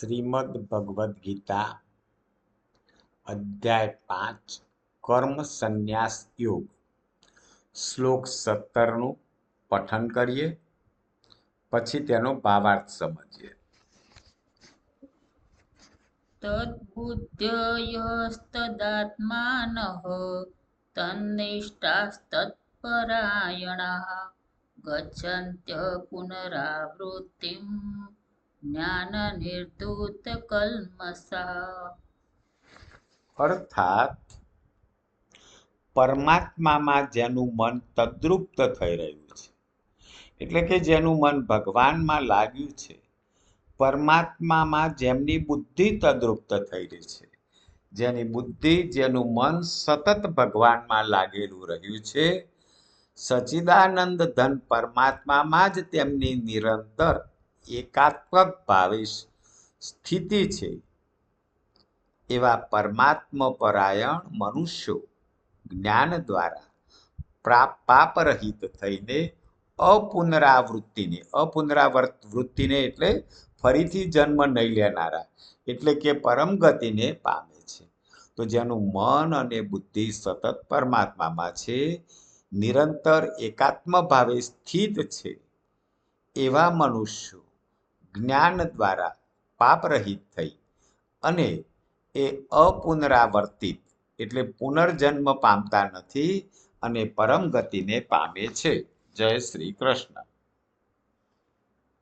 શ્રીમદ ભગવદ્ ગીતા, અધ્યાય પાંચ, કર્મ સંન્યાસ યોગ. શ્લોક સત્તરનું પઠન કરીએ, પછી તેનો ભાવાર્થ સમજીએ. તદ્બુદ્ધયસ્તદાત્માન તન્નિષ્ઠાસ્તત્પરાયણ ગચ્છંત્ય પુનરાવૃત્તિમ જ્ઞાનનિર્ધૂતકલ્મષા અર્થાત, પરમાત્મામાં જેનું મન તદ્રુપ્ત થઈ રહ્યું છે, એટલે કે જેનું મન ભગવાનમાં લાગ્યું છે, પરમાત્મામાં જેમની બુદ્ધિ તદ્રુપ્ત થઈ રહી છે, જેની બુદ્ધિ, જેનું મન સતત ભગવાનમાં લાગેલું રહ્યું છે, સચિદાનંદ ધન પરમાત્મામાં જ તેમની નિરંતર એકાત્મક ભાવે સ્થિતિ છે. એવા પરમાત્મ પરાયણ મનુષ્યો જ્ઞાન દ્વારા પાપરહિત થઈને અપુનરાવૃત્તિને અપુનરાવર્ત વૃત્તિને એટલે ફરીથી જન્મ નહીં લેનારા, એટલે કે પરમ ગતિને પામે છે. તો જેનું મન અને બુદ્ધિ સતત પરમાત્મામાં છે, નિરંતર એકાત્મ ભાવે સ્થિત છે. એવા મનુષ્યો જ્ઞાન દ્વારા પાપરહિત થઈ અને એ અપુનરાવર્તિત એટલે પુનર્જન્મ પામતા નથી અને પરમ ગતિને પામે છે. જય શ્રી કૃષ્ણ.